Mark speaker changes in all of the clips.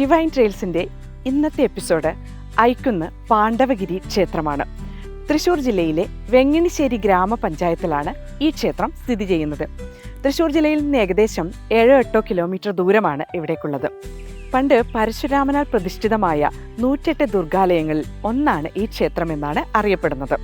Speaker 1: Divine ട്രെയിൽസിന്റെ ഇന്നത്തെ episode Aikkunnu പാണ്ഡവഗിരി ക്ഷേത്രമാണ്. തൃശ്ശൂർ ജില്ലയിലെ വെങ്ങിണിശ്ശേരി ഗ്രാമപഞ്ചായത്തിലാണ് ഈ ക്ഷേത്രം സ്ഥിതി ചെയ്യുന്നത്. തൃശ്ശൂർ ജില്ലയിൽ നിന്ന് ഏകദേശം ഏഴോ എട്ടോ കിലോമീറ്റർ ദൂരമാണ് ഇവിടേക്കുള്ളത്. പണ്ട് പരശുരാമനാൽ പ്രതിഷ്ഠിതമായ നൂറ്റെട്ട് ദുർഗാലയങ്ങളിൽ ഒന്നാണ് ഈ ക്ഷേത്രമെന്നാണ് അറിയപ്പെടുന്നത്.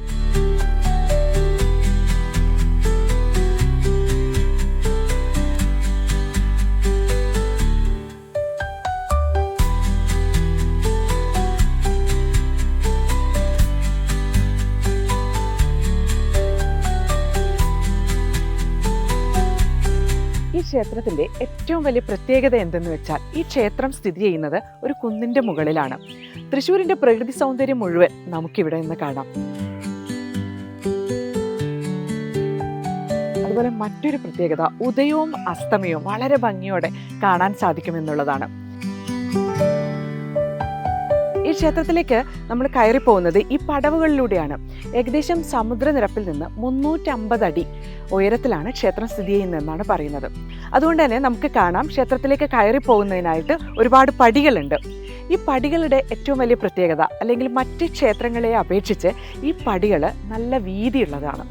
Speaker 1: ക്ഷേത്രത്തിന്റെ ഏറ്റവും വലിയ പ്രത്യേകത എന്തെന്ന് വെച്ചാൽ ഈ ക്ഷേത്രം സ്ഥിതി ചെയ്യുന്നത് ഒരു കുന്നിന്റെ മുകളിലാണ്. തൃശ്ശൂരിന്റെ പ്രകൃതി സൗന്ദര്യം മുഴുവൻ നമുക്കിവിടെ നിന്ന് കാണാം. അതുപോലെ മറ്റൊരു പ്രത്യേകത ഉദയവും അസ്തമയവും വളരെ ഭംഗിയോടെ കാണാൻ സാധിക്കുമെന്നുള്ളതാണ്. ക്ഷേത്രത്തിലേക്ക് നമ്മൾ കയറി പോകുന്നത് ഈ പടവുകളിലൂടെയാണ്. ഏകദേശം സമുദ്രനിരപ്പിൽ നിന്ന് മുന്നൂറ്റമ്പത് അടി ഉയരത്തിലാണ് ക്ഷേത്രം സ്ഥിതി ചെയ്യുന്നതെന്നാണ് പറയുന്നത്. അതുകൊണ്ട് തന്നെ നമുക്ക് കാണാം ക്ഷേത്രത്തിലേക്ക് കയറി പോകുന്നതിനായിട്ട് ഒരുപാട് പടികളുണ്ട്. ഈ പടികളുടെ ഏറ്റവും വലിയ പ്രത്യേകത അല്ലെങ്കിൽ മറ്റ് ക്ഷേത്രങ്ങളെ അപേക്ഷിച്ച് ഈ പടികൾ നല്ല വീതിയുള്ളതാണ്.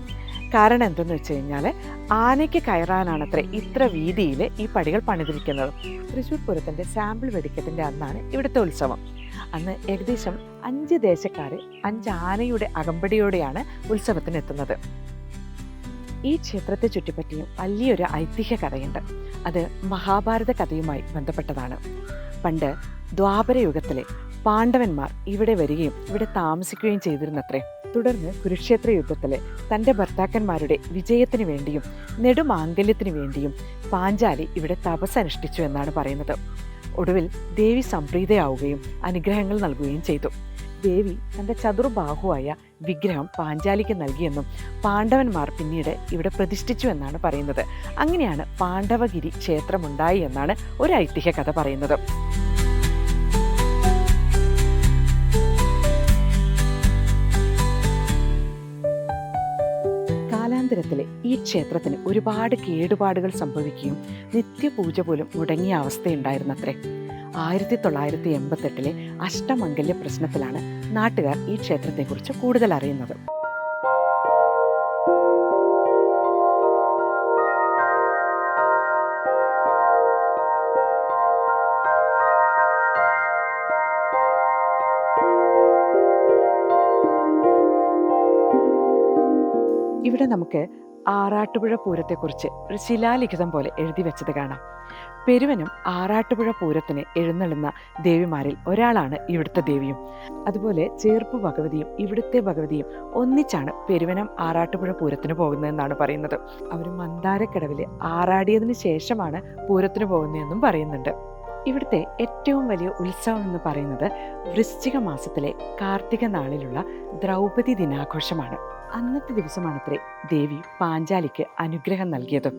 Speaker 1: കാരണം എന്തെന്ന് വെച്ച് കഴിഞ്ഞാൽ ആനയ്ക്ക് കയറാനാണത്രേ ഇത്ര വീതിയിൽ ഈ പടികൾ പണിതിരിക്കുന്നത്. തൃശ്ശൂർ പൂരത്തിന്റെ സാമ്പിൾ വെടിക്കത്തിന്റെ അന്നാണ് ഇവിടുത്തെ ഉത്സവം. അന്ന് ഏകദേശം അഞ്ച് ദേശക്കാർ അഞ്ച് ആനയുടെ അകമ്പടിയോടെയാണ് ഉത്സവത്തിന് എത്തുന്നത് ഈ ക്ഷേത്രത്തെ ചുറ്റിപ്പറ്റിയും വലിയൊരു ഐതിഹ്യ കഥയുണ്ട്. അത് മഹാഭാരത കഥയുമായി ബന്ധപ്പെട്ടതാണ്. പണ്ട് ദ്വാപരയുഗത്തിലെ പാണ്ഡവന്മാർ ഇവിടെ വരികയും ഇവിടെ താമസിക്കുകയും ചെയ്തിരുന്നത്രേ. തുടർന്ന് കുരുക്ഷേത്ര യുദ്ധത്തിലെ തന്റെ ഭർത്താക്കന്മാരുടെ വിജയത്തിന് വേണ്ടിയും നെടുമാംഗല്യത്തിന് വേണ്ടിയും പാഞ്ചാലി ഇവിടെ തപസ് അനുഷ്ഠിച്ചു എന്നാണ് പറയുന്നത്. ഒടുവിൽ ദേവി സംപ്രീതയാവുകയും അനുഗ്രഹങ്ങൾ നൽകുകയും ചെയ്തു. ദേവി തന്റെ ചതുർബാഹുവായ വിഗ്രഹം പാഞ്ചാലിക്ക് നൽകിയെന്നും പാണ്ഡവന്മാർ പിന്നീട് ഇവിടെ പ്രതിഷ്ഠിച്ചു എന്നാണ് പറയുന്നത്. അങ്ങനെയാണ് പാണ്ഡവഗിരി ക്ഷേത്രമുണ്ടായി എന്നാണ് ഒരു ഐതിഹ്യ കഥ പറയുന്നത്. കാലാന്തരത്തിലെ ഈ ക്ഷേത്രത്തിന് ഒരുപാട് കേടുപാടുകൾ സംഭവിക്കുകയും നിത്യപൂജ പോലും മുടങ്ങിയ അവസ്ഥയുണ്ടായിരുന്നത്രേ. ആയിരത്തി തൊള്ളായിരത്തി എൺപത്തെട്ടിലെ അഷ്ടമംഗല്യ പ്രശ്നത്തിലാണ് നാട്ടുകാർ ഈ ക്ഷേത്രത്തെക്കുറിച്ച് കൂടുതൽ അറിയുന്നത് ഇവിടെ നമുക്ക് ആറാട്ടുപുഴ പൂരത്തെക്കുറിച്ച് ഒരു ശിലാലിഖിതം പോലെ എഴുതി വെച്ചത് കാണാം. പെരുവനും ആറാട്ടുപുഴ പൂരത്തിന് എഴുന്നള്ളുന്ന ദേവിമാരിൽ ഒരാളാണ് ഇവിടുത്തെ ദേവിയും. അതുപോലെ ചേർപ്പ് ഭഗവതിയും ഇവിടുത്തെ ഭഗവതിയും ഒന്നിച്ചാണ് പെരുവനം ആറാട്ടുപുഴ പൂരത്തിന് പോകുന്നതെന്നാണ് പറയുന്നത്. അവർ മന്ദാരക്കടവിൽ ആറാടിയതിന് ശേഷമാണ് പൂരത്തിന് പോകുന്നതെന്നും പറയുന്നുണ്ട്. ഇവിടുത്തെ ഏറ്റവും വലിയ ഉത്സവം എന്ന് പറയുന്നത് വൃശ്ചിക മാസത്തിലെ കാർത്തിക നാളിലുള്ള ദ്രൗപദി ദിനാഘോഷമാണ്. അന്നത്തെ ദിവസമാണത്രേ ദേവി പാഞ്ചാലിക്ക് അനുഗ്രഹം നൽകിയത്.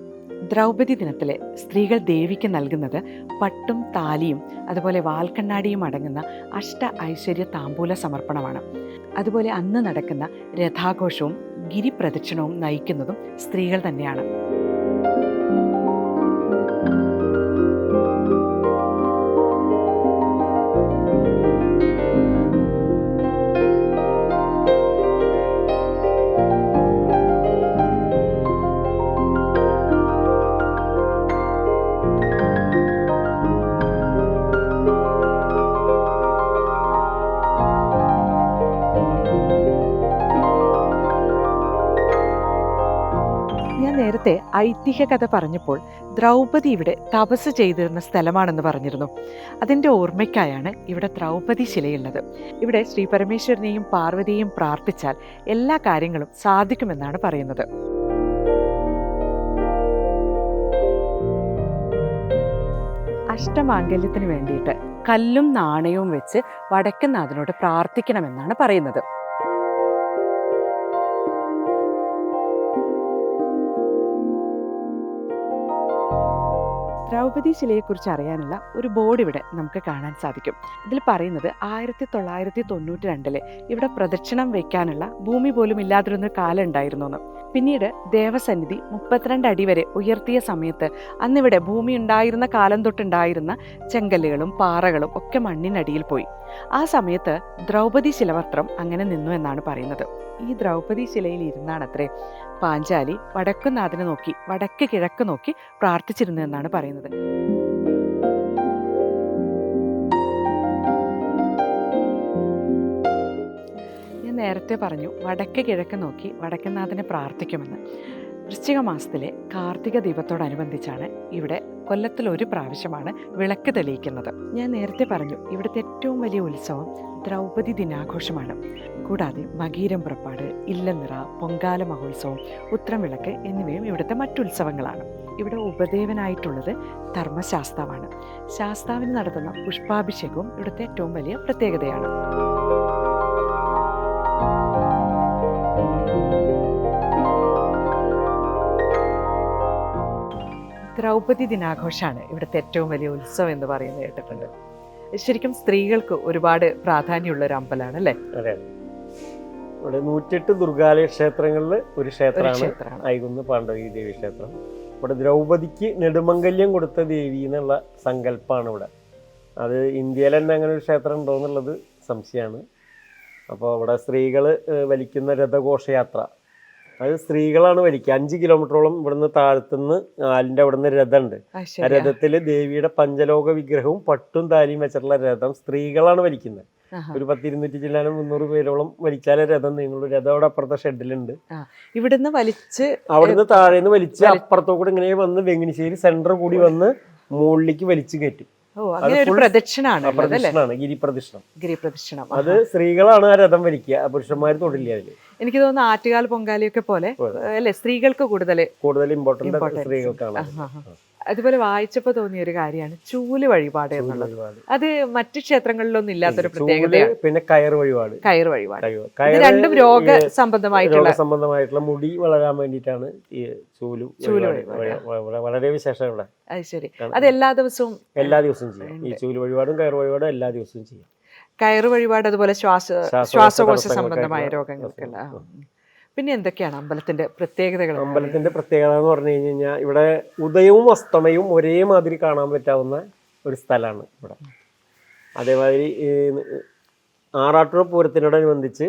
Speaker 1: ദ്രൗപദി ദിനത്തിലെ സ്ത്രീകൾ ദേവിക്ക് നൽകുന്നത് പട്ടും താലിയും അതുപോലെ വാൽക്കണ്ണാടിയും അടങ്ങുന്ന അഷ്ട ഐശ്വര്യ താമ്പൂല സമർപ്പണമാണ്. അതുപോലെ അന്ന് നടക്കുന്ന രഥാഘോഷവും ഗിരിപ്രദക്ഷിണവും നയിക്കുന്നതും സ്ത്രീകൾ തന്നെയാണ്. ഐതിഹ്യ കഥ പറഞ്ഞപ്പോൾ ദ്രൗപദി ഇവിടെ തപസ് ചെയ്തിരുന്ന സ്ഥലമാണെന്ന് പറഞ്ഞിരുന്നു. അതിന്റെ ഓർമ്മയ്ക്കായാണ് ഇവിടെ ദ്രൗപദി ശിലയുള്ളത്. ഇവിടെ ശ്രീ പരമേശ്വരനെയും പാർവതിയെയും പ്രാർത്ഥിച്ചാൽ എല്ലാ കാര്യങ്ങളും സാധിക്കുമെന്നാണ് പറയുന്നത്. അഷ്ടമാംഗല്യത്തിന് വേണ്ടിയിട്ട് കല്ലും നാണയവും വെച്ച് വടക്കുന്നാഥനോട് പ്രാർത്ഥിക്കണമെന്നാണ് പറയുന്നത്. ദ്രൗപദി ശിലയെക്കുറിച്ച് അറിയാനുള്ള ഒരു ബോർഡ് ഇവിടെ നമുക്ക് കാണാൻ സാധിക്കും. ഇതിൽ പറയുന്നത് ആയിരത്തി തൊള്ളായിരത്തി തൊണ്ണൂറ്റി രണ്ടിൽ ഇവിടെ പ്രദക്ഷിണം വയ്ക്കാനുള്ള ഭൂമി പോലും ഇല്ലാതിരുന്ന കാലം ഉണ്ടായിരുന്നു എന്ന് പിന്നീട് ദേവസന്നിധി മുപ്പത്തിരണ്ട് അടി വരെ ഉയർത്തിയ സമയത്ത് അന്നിവിടെ ഭൂമി ഉണ്ടായിരുന്ന കാലം തൊട്ടുണ്ടായിരുന്ന ചെങ്കല്ലുകളും പാറകളും ഒക്കെ മണ്ണിനടിയിൽ പോയി. ആ സമയത്ത് ദ്രൗപദി ശിലവസ്ത്രം അങ്ങനെ നിന്നു എന്നാണ് പറയുന്നത്. ഈ ദ്രൗപദി ശിലയിൽ ഇരുന്നാണത്രേ. പാഞ്ചാലി വടക്കുനാഥനെ നോക്കി വടക്ക് കിഴക്ക് നോക്കി പ്രാർത്ഥിച്ചിരുന്നു എന്നാണ് പറയുന്നത്. ഞാൻ നേരത്തെ പറഞ്ഞു വടക്ക് കിഴക്ക് നോക്കി വടക്കുനാഥനെ പ്രാർത്ഥിക്കുമെന്ന്. വൃശ്ചിക മാസത്തിലെ കാർത്തിക ദീപത്തോടനുബന്ധിച്ചാണ് ഇവിടെ കൊല്ലത്തിൽ ഒരു പ്രാവശ്യമാണ് വിളക്ക് തെളിയിക്കുന്നത്. ഞാൻ നേരത്തെ പറഞ്ഞു ഇവിടുത്തെ ഏറ്റവും വലിയ ഉത്സവം ദ്രൗപദി ദിനാഘോഷമാണ്. കൂടാതെ മകീരം പുറപ്പാട് ഇല്ലനിറ പൊങ്കാല മഹോത്സവം ഉത്രം വിളക്ക് എന്നിവയും ഇവിടുത്തെ മറ്റുത്സവങ്ങളാണ്. ഇവിടെ ഉപദേവനായിട്ടുള്ളത് ധർമ്മശാസ്താവാണ്. ശാസ്താവിന് നടത്തുന്ന പുഷ്പാഭിഷേകവും ഇവിടുത്തെ ഏറ്റവും വലിയ പ്രത്യേകതയാണ്. ദ്രൗപദി ദിനാഘോഷമാണ് ഇവിടുത്തെ ഏറ്റവും വലിയ ഉത്സവം എന്ന് പറയുന്നത് കേട്ടിട്ടുണ്ട്. ശരിക്കും സ്ത്രീകൾക്ക് ഒരുപാട് പ്രാധാന്യമുള്ള ഒരു അമ്പലമാണ് അല്ലേ?
Speaker 2: അതെ. ഇവിടെ നൂറ്റെട്ട് ദുർഗാലയ ക്ഷേത്രങ്ങളിൽ ഒരു ക്ഷേത്രമാണ് ഐകുന്ന് പാണ്ഡവി ദേവി ക്ഷേത്രം. ഇവിടെ ദ്രൗപദിക്ക് നെടുമംഗല്യം കൊടുത്ത ദേവി എന്നുള്ള സങ്കല്പമാണ് ഇവിടെ. അത് ഇന്ത്യയിൽ തന്നെ അങ്ങനെ ഒരു ക്ഷേത്രം ഉണ്ടോ എന്നുള്ളത് സംശയമാണ്. അപ്പോൾ അവിടെ സ്ത്രീകൾ വലിക്കുന്ന രഥഘോഷയാത്ര അത് സ്ത്രീകളാണ് വലിക്കുക അഞ്ച് കിലോമീറ്ററോളം ഇവിടുന്ന് താഴത്തുനിന്ന് ആലിന്റെ അവിടുന്ന് രഥമുണ്ട്.
Speaker 1: ആ.
Speaker 2: രഥത്തിൽ ദേവിയുടെ പഞ്ചലോക വിഗ്രഹവും പട്ടും താലിയും വെച്ചിട്ടുള്ള രഥം സ്ത്രീകളാണ് വലിക്കുന്നത്. ഒരു പത്തിരുന്നൂറ്റി ചില്ലാനും മുന്നൂറ് പേരോളം വലിച്ചാലേ രഥം നീങ്ങുള്ളൂ. രഥം അവിടെ അപ്പുറത്തെ ഷെഡിലുണ്ട്.
Speaker 1: ഇവിടുന്ന് വലിച്ച്
Speaker 2: അവിടുന്ന് താഴേന്ന് വലിച്ച്
Speaker 1: വലി-
Speaker 2: അപ്പുറത്തോ കൂടെ ഇങ്ങനെ വന്ന് വെങ്ങിനിശ്ശേരി സെന്റർ കൂടി വന്ന് മുകളിലേക്ക് വലിച്ചു കയറ്റും. ഗിരിപ്രദക്ഷിണം.
Speaker 1: ഗിരിപ്രദക്ഷിണം
Speaker 2: അത് സ്ത്രീകളാണ് ആ രഥം വലിക്കുക പുരുഷന്മാർ തൊടില്ല അതിൽ.
Speaker 1: എനിക്ക് തോന്നുന്നു ആറ്റുകാൽ പൊങ്കാലിയൊക്കെ പോലെ. അല്ലെ സ്ത്രീകൾക്ക് കൂടുതൽ
Speaker 2: കൂടുതൽ ഇമ്പോർട്ടന്റ്. സ്ത്രീകൾക്കാണ്
Speaker 1: അതുപോലെ വായിച്ചപ്പോൾ തോന്നിയ ഒരു കാര്യമാണ് ചൂൽ വഴിപാട് എന്നുള്ളത്. അത് മറ്റു ക്ഷേത്രങ്ങളിലൊന്നും ഇല്ലാത്തൊരു
Speaker 2: പ്രത്യേകത
Speaker 1: പ്രത്യേകതയാണ്.
Speaker 2: പിന്നെ കയർ വഴിപാട്.
Speaker 1: കയർ വഴിപാട്. ഇത് രണ്ടും രോഗ സംബന്ധമായിട്ടുള്ള
Speaker 2: സംബന്ധമായിട്ടുള്ള മുടി വളരാൻ വേണ്ടിയിട്ടാണ് ഈ ചൂലും ചൂൽ വളരെ വിശേഷം ഇവിടെ
Speaker 1: അത് ശരി. അത് എല്ലാ ദിവസവും
Speaker 2: എല്ലാ ദിവസവും ചെയ്യാം. ഈ ചൂൽ വഴിപാടും കയർ വഴിപാടും എല്ലാ ദിവസവും ചെയ്യാം.
Speaker 1: കയറ് വഴിപാട് അതുപോലെ ശ്വാസ
Speaker 2: ശ്വാസകോശ
Speaker 1: സംബന്ധമായ രോഗങ്ങൾക്കുള്ള. പിന്നെ എന്തൊക്കെയാണ് അമ്പലത്തിന്റെ പ്രത്യേകതകൾ?
Speaker 2: അമ്പലത്തിന്റെ പ്രത്യേകത എന്ന് പറഞ്ഞു കഴിഞ്ഞു കഴിഞ്ഞാൽ ഇവിടെ ഉദയവും അസ്തമയവും ഒരേമാതിരി കാണാൻ പറ്റാവുന്ന ഒരു സ്ഥലമാണ് ഇവിടെ. അതേമാതിരി ആറാട്ടുപുഴ പൂരത്തിനോടനുബന്ധിച്ച്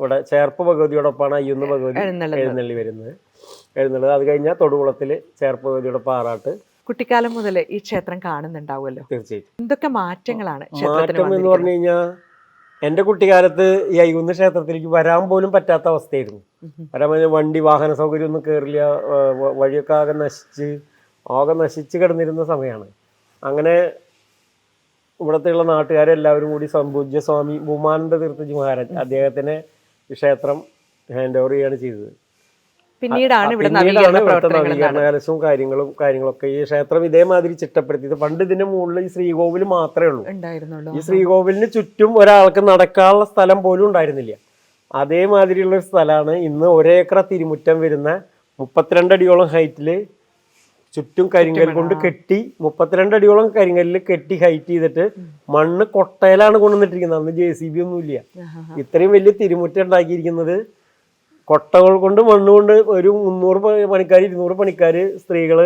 Speaker 2: ഇവിടെ ചേർപ്പ് ഭഗവതിയോടൊപ്പമാണ് അയ്യുന്ന ഭഗവതി എഴുന്നള്ളി വരുന്നത്. എഴുന്നള്ളത് അത് കഴിഞ്ഞാൽ തൊടുകുളത്തിൽ ചേർപ്പ് ഭഗവതിയോടൊപ്പം ആറാട്ട്.
Speaker 1: കുട്ടിക്കാലം മുതൽ ഈ ക്ഷേത്രം കാണുന്നുണ്ടാവുമല്ലോ.
Speaker 2: തീർച്ചയായിട്ടും.
Speaker 1: എന്തൊക്കെ മാറ്റങ്ങളാണ്
Speaker 2: മാറ്റം എന്ന്? പറഞ്ഞു കഴിഞ്ഞാൽ എന്റെ കുട്ടിക്കാലത്ത് ഈ അയ്യൂന്ന് ക്ഷേത്രത്തിലേക്ക് വരാൻ പോലും പറ്റാത്ത അവസ്ഥയായിരുന്നു. വരാൻ പറ്റുന്ന വണ്ടി വാഹന സൗകര്യം ഒന്നും കയറില്ല വഴിയൊക്കെ ആകെ നശിച്ച് ആകെ നശിച്ച് കിടന്നിരുന്ന സമയമാണ് അങ്ങനെ ഇവിടത്തെയുള്ള നാട്ടുകാരെല്ലാവരും കൂടി സംപൂജ്യ സ്വാമി ഭൂമാനന്ദ തീർത്ഥജി മഹാരാജ് അദ്ദേഹത്തിനെ ക്ഷേത്രം ഹാൻഡ് ഓവർ ചെയ്യാണ് ചെയ്തത്.
Speaker 1: പിന്നീടാണ് ഇവിടെ
Speaker 2: പിന്നീടാണ്
Speaker 1: നവീകരണ
Speaker 2: ഇവിടുത്തെ
Speaker 1: പ്രവർത്തനങ്ങൾ
Speaker 2: നവീകരണ
Speaker 1: നടന്നത്.
Speaker 2: കലശവും കാര്യങ്ങളും കാര്യങ്ങളൊക്കെ ഈ ക്ഷേത്രം ഇതേമാതിരി ചിട്ടപ്പെടുത്തിയത്. പണ്ട് ഇതിന്റെ മുകളിൽ ഈ ശ്രീകോവിൽ മാത്രമേ ഉള്ളൂ. ഈ ശ്രീകോവിലിന് ചുറ്റും ഒരാൾക്ക് നടക്കാനുള്ള സ്ഥലം പോലും ഉണ്ടായിരുന്നില്ല. അതേമാതിരിയുള്ള ഒരു സ്ഥലമാണ് ഇന്ന് ഒരേക്കറ തിരുമുറ്റം വരുന്ന മുപ്പത്തിരണ്ട് അടിയോളം ഹൈറ്റിൽ ചുറ്റും കരിങ്കൽ കൊണ്ട് കെട്ടി മുപ്പത്തിരണ്ട് അടിയോളം കരിങ്കല്ലിൽ കെട്ടി ഹൈറ്റ് ചെയ്തിട്ട് മണ്ണ് കൊട്ടയിലാണ് കൊണ്ടുവന്നിട്ടിരിക്കുന്നത്. അന്ന് ജെ സി ബി ഒന്നുമില്ല. ഇത്രയും വലിയ തിരുമുറ്റം ഉണ്ടാക്കിയിരിക്കുന്നത് കൊട്ടകൾ കൊണ്ട് മണ്ണ് കൊണ്ട് ഒരു മുന്നൂറ് പണിക്കാർ ഇരുന്നൂറ് പണിക്കാർ സ്ത്രീകൾ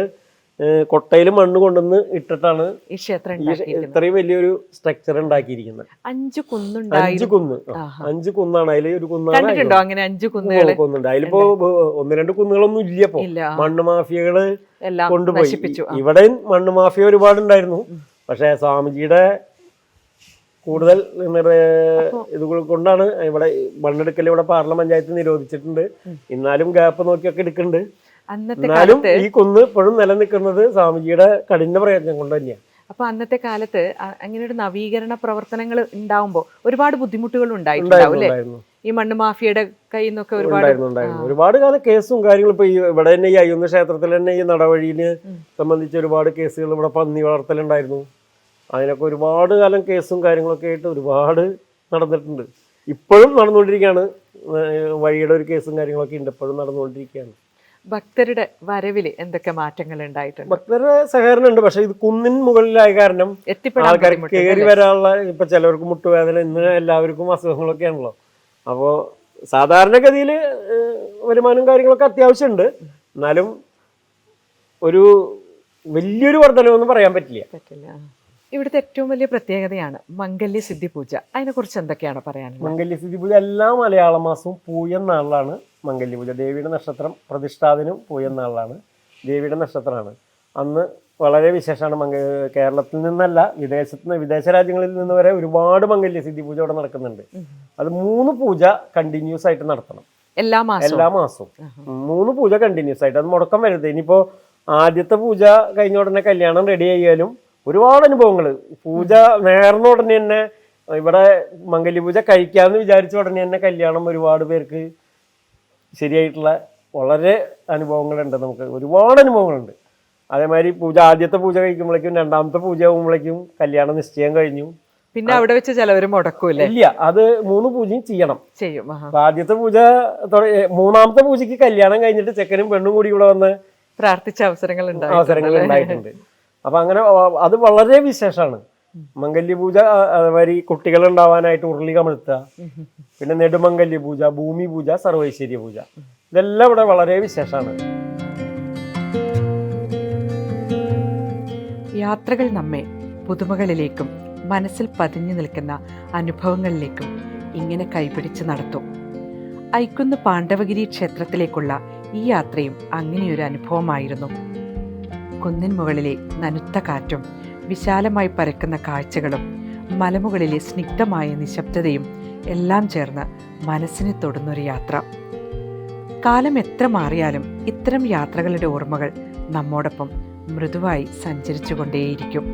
Speaker 2: കൊട്ടയിൽ മണ്ണ് കൊണ്ടുവന്ന് ഇട്ടിട്ടാണ്
Speaker 1: ഈ ക്ഷേത്രം
Speaker 2: ഇത്രയും വലിയൊരു സ്ട്രക്ചർ ഉണ്ടാക്കിയിരിക്കുന്നത്.
Speaker 1: അഞ്ച്
Speaker 2: കുന്നുണ്ട്
Speaker 1: അഞ്ച്
Speaker 2: കുന്ന്. അഞ്ച് കുന്നാണ്. അതിൽ ഒരു കുന്നാണ്
Speaker 1: അങ്ങനെ അഞ്ച് കുന്നുകൾ
Speaker 2: കുന്നുണ്ട്. അതിലിപ്പോ ഒന്ന് രണ്ട് കുന്നുകളൊന്നും ഇല്ല ഇപ്പൊ.
Speaker 1: ഇല്ല. ആ,
Speaker 2: മണ്ണ്
Speaker 1: മാഫിയകൾ
Speaker 2: കൊണ്ടുപോയി.
Speaker 1: ഇവിടെയും.
Speaker 2: ഇവിടെ മണ്ണ് മാഫിയ ഒരുപാടുണ്ടായിരുന്നു. പക്ഷെ സ്വാമിജിയുടെ കൂടുതൽ ഇത് കൊണ്ടാണ് ഇവിടെ മണ്ണെടുക്കൽ ഇവിടെ പാർലമെന്റ് പഞ്ചായത്ത് നിരോധിച്ചിട്ടുണ്ട് എന്നാലും ഗ്യാപ്പ് നോക്കിയൊക്കെ എടുക്കുന്നുണ്ട്. എന്നാലും ഈ കുന്ന് ഇപ്പോഴും നിലനിൽക്കുന്നത് സ്വാമിജിയുടെ കഠിന പ്രയത്നം കൊണ്ട് തന്നെയാണ്.
Speaker 1: അപ്പൊ അന്നത്തെ കാലത്ത് അങ്ങനെ ഒരു നവീകരണ പ്രവർത്തനങ്ങൾ ഉണ്ടാവുമ്പോ ഒരുപാട് ബുദ്ധിമുട്ടുകൾ ഉണ്ടായിട്ടുണ്ടാവും ഈ മണ്ണ് മാഫിയയുടെ കയ്യിൽ നിന്നൊക്കെ ഒരുപാട്
Speaker 2: ഒരുപാട് കാലം കേസും കാര്യങ്ങളും ഇപ്പൊ ഇവിടെ തന്നെ ഈ അയ്യുന്ന ക്ഷേത്രത്തിൽ തന്നെ ഈ നടവഴിനെ സംബന്ധിച്ച് ഒരുപാട് കേസുകൾ ഇവിടെ പന്നി വളർത്തലുണ്ടായിരുന്നു. അതിനൊക്കെ ഒരുപാട് കാലം കേസും കാര്യങ്ങളൊക്കെ ആയിട്ട് ഒരുപാട് നടന്നിട്ടുണ്ട്. ഇപ്പോഴും നടന്നുകൊണ്ടിരിക്കുകയാണ്. വഴിയുടെ ഒരു കേസും കാര്യങ്ങളൊക്കെ ഉണ്ട്. ഇപ്പോഴും നടന്നുകൊണ്ടിരിക്കുകയാണ്.
Speaker 1: ഭക്തരുടെ വരവിൽ എന്തൊക്കെ മാറ്റങ്ങൾ ഉണ്ടായിട്ടുണ്ട്?
Speaker 2: ഭക്തരുടെ സഹകരണം ഉണ്ട് പക്ഷേ ഇത് കുന്നിൻ മുകളിലായ കാരണം ആൾക്കാർ കയറി? വരാനുള്ള ഇപ്പൊ ചിലവർക്ക് മുട്ടുവേദന ഇന്ന് എല്ലാവർക്കും അസുഖങ്ങളൊക്കെ ആണല്ലോ. അപ്പോൾ സാധാരണഗതിയിൽ വരുമാനം കാര്യങ്ങളൊക്കെ അത്യാവശ്യമുണ്ട്. എന്നാലും ഒരു വലിയൊരു വർധനവെന്ന് പറയാൻ പറ്റില്ല.
Speaker 1: പറ്റില്ല. ഇവിടുത്തെ ഏറ്റവും വലിയ പ്രത്യേകതയാണ് മംഗല്യ സിദ്ധി പൂജ. അതിനെക്കുറിച്ച് എന്തൊക്കെയാണ് പറയാനുള്ളത്?
Speaker 2: സിദ്ധി പൂജ എല്ലാ മലയാള മാസവും പൂയം നാളിലാണ് മംഗല്യ പൂജ. ദേവിയുടെ നക്ഷത്രം പ്രതിഷ്ഠാദിനും പൂയം നാളിലാണ്. ദേവിയുടെ നക്ഷത്രമാണ്. അന്ന് വളരെ വിശേഷമാണ് മംഗ കേരളത്തിൽ നിന്നല്ല വിദേശത്ത് നിന്ന് വിദേശ രാജ്യങ്ങളിൽ നിന്ന് വരെ ഒരുപാട് മംഗല്യ സിദ്ധി പൂജ ഇവിടെ നടക്കുന്നുണ്ട്. അത് മൂന്ന് പൂജ കണ്ടിന്യൂസ് ആയിട്ട് നടത്തണം.
Speaker 1: എല്ലാ മാസവും?
Speaker 2: എല്ലാ മാസവും. മൂന്ന് പൂജ കണ്ടിന്യൂസ് ആയിട്ട്. അത് മുടക്കം വരരുത്. ഇനിയിപ്പോ ആദ്യത്തെ പൂജ കഴിഞ്ഞ ഉടനെ കല്യാണം റെഡി ആയാലും ഒരുപാട് അനുഭവങ്ങൾ. പൂജ നേർന്ന ഉടനെ തന്നെ ഇവിടെ മംഗല്യ പൂജ കഴിക്കാമെന്ന് വിചാരിച്ച ഉടനെ തന്നെ കല്യാണം ഒരുപാട് പേർക്ക് ശരിയായിട്ടുള്ള വളരെ അനുഭവങ്ങളുണ്ട് നമുക്ക്. ഒരുപാട് അനുഭവങ്ങളുണ്ട്. അതേമാതിരി പൂജ ആദ്യത്തെ പൂജ കഴിക്കുമ്പോഴേക്കും രണ്ടാമത്തെ പൂജ ആകുമ്പോഴേക്കും കല്യാണം നിശ്ചയം കഴിഞ്ഞു.
Speaker 1: പിന്നെ അവിടെ വെച്ച് ചിലവർ മുടക്കൂല്ലേ
Speaker 2: ഇല്ല അത് മൂന്ന് പൂജയും ചെയ്യണം.
Speaker 1: ചെയ്യും
Speaker 2: ആദ്യത്തെ പൂജ മൂന്നാമത്തെ പൂജയ്ക്ക് കല്യാണം കഴിഞ്ഞിട്ട് ചെക്കനും പെണ്ണും കൂടി ഇവിടെ വന്ന്
Speaker 1: പ്രാർത്ഥിച്ച അവസരങ്ങൾ
Speaker 2: അവസരങ്ങൾ
Speaker 1: ഉണ്ടായിട്ടുണ്ട്.
Speaker 2: അപ്പൊ അങ്ങനെ അത് വളരെ വിശേഷമാണ് മംഗല്യ പൂജ അതേമാതിരി കുട്ടികൾ ഉണ്ടാവാനായിട്ട് ഉരുളി കമിഴ്ത്തുക പിന്നെ നെടുമംഗല്യ പൂജ ഭൂമി പൂജ സർവൈശ്വര്യ പൂജ ഇതെല്ലാം ഇവിടെ വളരെ വിശേഷമാണ്
Speaker 1: യാത്രകൾ നമ്മെ പുതുമകളിലേക്കും മനസ്സിൽ പതിഞ്ഞു നിൽക്കുന്ന അനുഭവങ്ങളിലേക്കും ഇങ്ങനെ കൈപിടിച്ച് നടത്തും. ഐക്കുന്ന് പാണ്ഡവഗിരി ക്ഷേത്രത്തിലേക്കുള്ള ഈ യാത്രയും അങ്ങനെയൊരു അനുഭവമായിരുന്നു. കുന്നിൻ മുകളിലെ നനുത്ത കാറ്റും വിശാലമായി പരക്കുന്ന കാഴ്ചകളും മലമുകളിലെ സ്നിഗ്ധമായ നിശബ്ദതയും എല്ലാം ചേർന്ന് മനസ്സിനെ തൊടുന്നൊരു യാത്ര. കാലം എത്ര മാറിയാലും ഇത്തരം യാത്രകളുടെ ഓർമ്മകൾ നമ്മോടൊപ്പം മൃദുവായി സഞ്ചരിച്ചുകൊണ്ടേയിരിക്കും.